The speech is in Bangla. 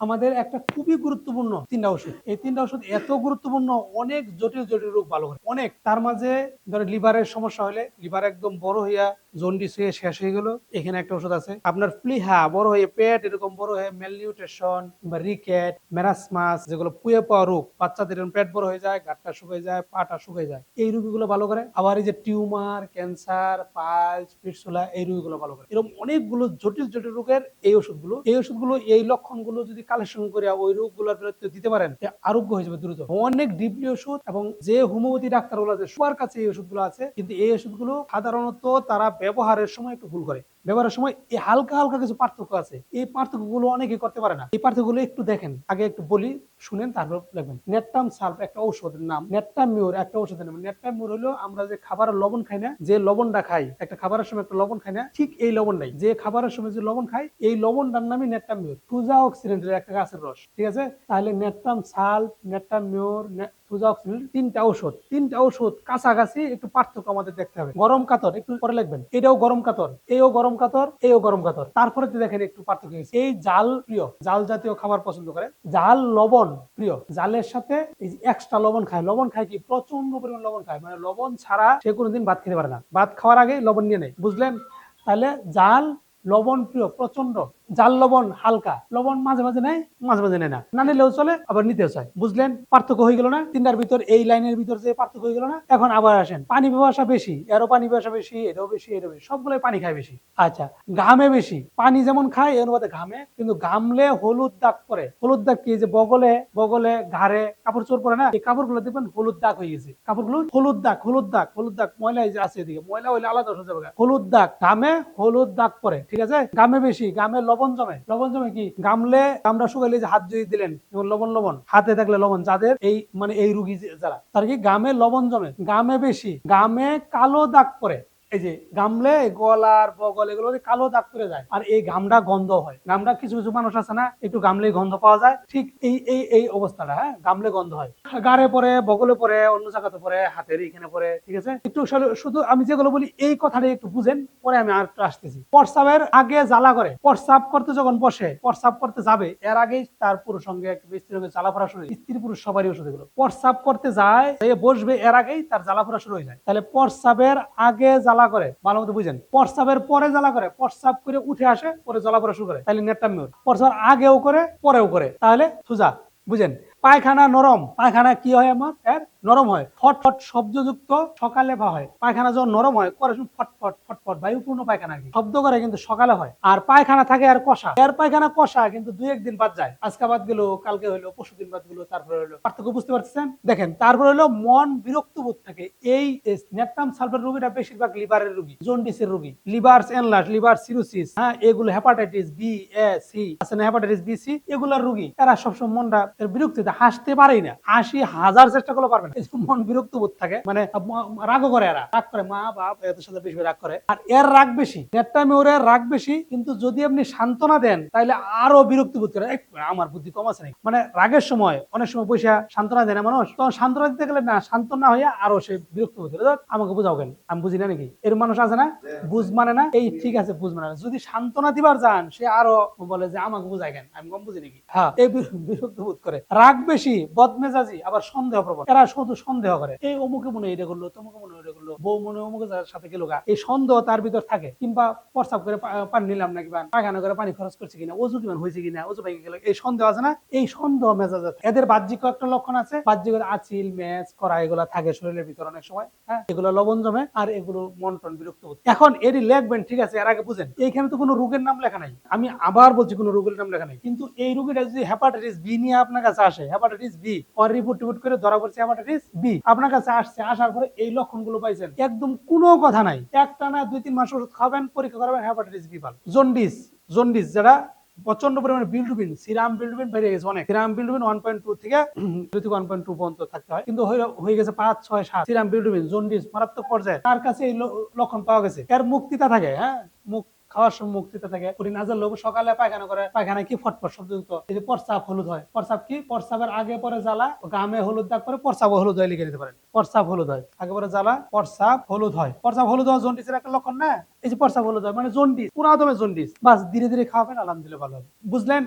আমাদের একটা খুবই গুরুত্বপূর্ণ তিনটা ওষুধ এই তিনটা ওষুধ এত গুরুত্বপূর্ণ, অনেক জটিল জটিল রোগ ভালো করে। অনেক। তার মাঝে ধরো লিভারের সমস্যা হলে লিভার একদম বড় হইয়া জন্ডিস হয়ে শেষ হয়ে গেল। এখানে একটা ওষুধ আছে। আপনার প্লিহা বড় হয়ে পেট, এরকম বড় হয়ে মেলনিউট্রিশন বা রিকেট মেরাসমাস যেগুলো পুয়ে পাওয়া রোগ, বাচ্চাদের পেট বড় হয়ে যায়, গাটটা শুকিয়ে যায়, পাটা শুকিয়ে যায়। এই রোগীগুলো ভালো করে। আবার এই যে টিউমার, ক্যান্সার পাইলস পিটসুলা, এই রোগীগুলো ভালো করে। এরকম অনেকগুলো জটিল জটিল রোগের এই ওষুধগুলো। এই ওষুধগুলো, এই লক্ষণগুলো যদি কালেকশন করে ওই রোগগুলোর বিরুদ্ধে দিতে পারেন আরোগ্য হয়ে যাবে দ্রুত। অনেক ডিপলি ওষুধ এবং যে হোমিওপ্যাথি ডাক্তারগুলো আছে, সবার কাছে এই ওষুধগুলো আছে। কিন্তু এই ওষুধগুলো সাধারণত তারা ব্যবহারের সময় একটু ভুল করে। ব্যবহারের সময় এই হালকা হালকা কিছু পার্থক্য আছে। এই পার্থক্যগুলো অনেকে করতে পারে না। এই পার্থক্যগুলো একটু দেখেন। আগে একটু বলি, শুনেন, তারপর লিখবেন নেটটাম সালফ একটা ঔষধের নাম। নেটটামিউর একটা ঔষধের নাম। নেটটামিউর হলো আমরা যে খাবারের লবণ খাই না, যে লবণটা খাই, একটা খাবারের সময় একটা লবণ খাই না, ঠিক এই লবণ লবণটাই যে খাবারের সময় যে লবণ খাই, এই লবণটার নামই নেটটামিউর ফুজা অক্সিডেন্টের একটা গাছের রস। ঠিক আছে? তাহলে নেটটাম সালফ নেটটামিউর তিনটা তিনটা কাছাকাছি একটু পার্থক্য আমাদের দেখতে হবে। গরম কাতর, একটু পরে লিখবেন। এটাও গরম কাতর, এও গরম কাতর, এও গরম কাতর। তারপরে দেখেন একটু পার্থক্য এই জাল প্রিয়, জাল জাতীয় খাবার পছন্দ করে জাল লবণ প্রিয়, জালের সাথে এই এক্সট্রা লবণ খায়। লবণ খায় কি? প্রচণ্ড পরিমাণ লবণ খায়। মানে লবণ ছাড়া সে কোনোদিন ভাত খেতে পারে না। ভাত খাওয়ার আগে লবণ নিয়ে নেয়। বুঝলেন? তাহলে জাল, লবণ প্রিয় প্রচণ্ড জাল লবণ হালকা, লবণ মাঝে মাঝে নেয়, মাঝে মাঝে নেয় না। না নিলেও চলে, আবার নিতেও চায়। বুঝলেন? পার্থক্য হয়ে গেল না? তিনটার ভিতর, এই লাইনের ভিতর যে পার্থক্য হয়ে গেল না? এখন আবার আসেন। পানি ব্যবসা বেশি, এরও পানি ব্যবসা বেশি এটাও বেশি এটাও বেশি, সবগুলোই পানি খায় বেশি। আচ্ছা ঘামে বেশি। পানি যেমন খায়, এর মধ্যে ঘামে, কিন্তু ঘামলে হলুদ দাগ পরে হলুদ দাগ কি? যে বগলে বগলে ঘাড়ে কাপড় চোর পরে না? এই কাপড়গুলো দেখবেন হলুদ দাগ হয়ে গেছে। কাপড়গুলো হলুদ দাগ হলুদ দাগ হলুদ দাগ, ময়লা যে আছে এদিকে, ময়লা হইলে আলাদা হয়ে যাবে হলুদ দাগ, ঘামে হলুদ দাগ পরে ঠিক আছে? গামে বেশি গামে লবণ জমে, লবণ জমে কি? গামলে আমরা শুকাইলে যে হাত যদি দিলেন লবণ লবণ। হাতে থাকলে লবণ, যাদের এই মানে এই রুগী যারা, তার কি গামে লবণ জমে? গামে বেশি, গামে কালো দাগ পরে এই যে গামলে গলার বগল, এগুলো কালো দাগ করে যায়, আর এই গামটা গন্ধ হয়। গামটা কিছু কিছু মানুষ আছে না, একটু গামলে গন্ধ পাওয়া যায়। ঠিক এই এই এই অবস্থাটা হ্যাঁ? গামলে গন্ধ হয়। গাড়ে পরে বগলে পরে অন্য জায়গাতে পরে হাতের এখানে পরে ঠিক আছে? একটু শুধু- আমি যেগুলো বলি, এই কথাটা একটু বুঝেন, পরে আমি আর একটু আসতেছি। প্রস্রাবের আগে জ্বালা করে। প্রস্রাব করতে যখন বসে প্রস্রাব করতে যাবে, এর আগেই তার পুরুষ সঙ্গে স্ত্রীর সঙ্গে জ্বালা ফোড়া শুরু। স্ত্রী পুরুষ সবারই ওষুধ এগুলো। প্রস্রাব করতে যায় বসবে, এর আগেই তার জ্বালা ফোড়া শুরু হয়ে যায়। তাহলে প্রস্রাবের আগে জ্বালা করে, ভালো মতো বুঝেন। প্রস্রাবের পরে জ্বালা করে, প্রস্রাব করে উঠে আসে, পরে জ্বালা করা শুরু করে। তাহলে নেটটা মিউর প্রস্রাব আগেও করে, পরেও করে। তাহলে সুজা, বুঝেন? পায়খানা নরম। পায়খানা কি হয় আমার? এর নরম হয়। ফট ফট শব্দযুক্ত সকালে ভা হয়। পায়খানা যখন নরম হয় করে শুন ফট ফট ফট ফট, বায়ুপূর্ণ পায়খানা কি। শব্দ করে কিন্তু সকালে হয়। আর পায়খানা থাকে আর কষা। এর পায়খানা কষা কিন্তু দুই একদিন বাদ যায়। আজকে বাদ গেল, কালকে হইল পরশু দিন বাদ গেলো, তারপরে হলো পার্থক্য বুঝতে পারছেন দেখেন, তারপরে হলো মন বিরক্ত বোধ থাকে। এই নেটটাম সালফার রোগীটা বেশিরভাগ লিভারের রোগী, জন্ডিসের রোগী। লিভার এনলার্জ, লিভার সিরোসিস হ্যাঁ এগুলো হেপাটাইটিস বি এ সি আছে না হেপাটাইটিস বি সি এগুলার রোগী। এরা সবসময় মনটা এর বিরক্তিতে হাসতে পারেই না। হাসি হাজার চেষ্টা করলে পারবে না। মন বিরক্ত বোধ থাকে মানে রাগও করে এরা। রাগ করে মা বাপ এদের সাথে বেশি রাগ করে। আর এর রাগ বেশি নেটটা মেয়রের রাগ বেশি কিন্তু যদি আপনি সান্ত্বনা দেন তাহলে আরও বিরক্ত বোধ করে। আমার বুদ্ধি কম আছে নাকি?" মানে রাগের সময় অনেক সময় পয়সা সান্ত্বনা দেয় না মানুষ তখন সান্ত্বনা দিতে গেলে না সান্ত্বনা হইয়া আরও সে বিরক্ত বোধ করে। "ধুর, আমাকে বুঝাও কেন? আমি বুঝি না নাকি? এর মানুষ আছে না? বুঝ মানে না? এই ঠিক আছে বুঝ মানে যদি সান্ত্বনা দিবার যান সে আরও বলে যে আমাকে বুঝাই কেন? আমি কম বুঝি নাকি? হ্যাঁ এই বিরক্ত বোধ করে। রাগ বেশি বদমেজাজি, আবার সন্দেহ প্রবণ এরা শুধু সন্দেহ করে। এই অমুকে মনে এটা করল, তমুকে মনে করল বউ মনে অমুকে সাথে গেল গা। এই সন্দেহ তার ভিতর থাকে। কিংবা প্রস্তাব করে পানি নিলাম নাকি বা পায়খানা করে পানি খরচ করছে কিনা? ওজু কিমান হয়েছে কিনা? ওজু পাই গেল। এই সন্দেহ আছে না? এই সন্দেহ মেজাজ আছে। এদের বাহ্যিক একটা লক্ষণ আছে। বাহ্যিক আচিল ম্যাচ করা এগুলা থাকে শরীরের ভিতর অনেক সময়। হ্যাঁ? এগুলো লবণ জমে আর এগুলো মন টন বিরক্ত বোধ। এখন এটি লেখবেন, ঠিক আছে? এর আগে বুঝেন। এইখানে তো কোনো রোগের নাম লেখা নাই। আমি আবার বলছি কোনো রোগের নাম লেখা নাই। কিন্তু এই রোগীটা যদি হেপাটাইটিস বি নিয়ে আপনার কাছে আসে হেপাটাইটিস বি আর রিপোর্ট টিপোর্ট করে ধরা পড়ছে হেপাটাইটিস বি আপনার কাছে আসছে, আসার পরে এই লক্ষণগুলো পাইছেন একদম কোনো কথা নাই। একটা না দুই তিন মাস ওষুধ খাবেন, পরীক্ষা করাবেন হেপাটাইটিস বি ভালো জন্ডিস জন্ডিস যারা প্রচণ্ড পরিমাণে বিল্ডুবিন সিরাম বিল্ডুবিন বেড়ে গেছে অনেক। Serum bilirubin one point two থেকে দুই থেকে ওয়ান পয়েন্ট টু পর্যন্ত থাকতে হয়। কিন্তু হয়ে- গেছে পাঁচ, ছয়, সাত। সিরাম বিল্ডুবিন জন্ডিস মারাত্মক পর্যায়ে। তার কাছে এই লক্ষণ পাওয়া গেছে? এর মুক্তিটা থাকে হ্যাঁ? মুখ খাওয়ার সময় মুক্তিতে থাকে উনি নাজার লোক সকালে পায়খানা করে কি ফটফট প্রস্রাব হলুদ হয়। প্রস্রাব কি? প্রস্রাবের আগে পরে জ্বালা গামে হলুদ দাগ পরে প্রস্রাব হলুদ হয় লিখে দিতে পারেন। প্রস্রাব হলুদ হয়। আগে পরে জ্বালা, প্রস্রাব হলুদ হয়। প্রস্রাব হলুদ হওয়া জন্ডিসের একটা লক্ষণ না? এই যে প্রস্রাব হলুদ হয় মানে জন্ডিস পুরো আদমে জন্ডিস। বাস, ধীরে ধীরে খাওয়াবেন আলহামদুলিল্লাহ ভালো হবে। বুঝলেন?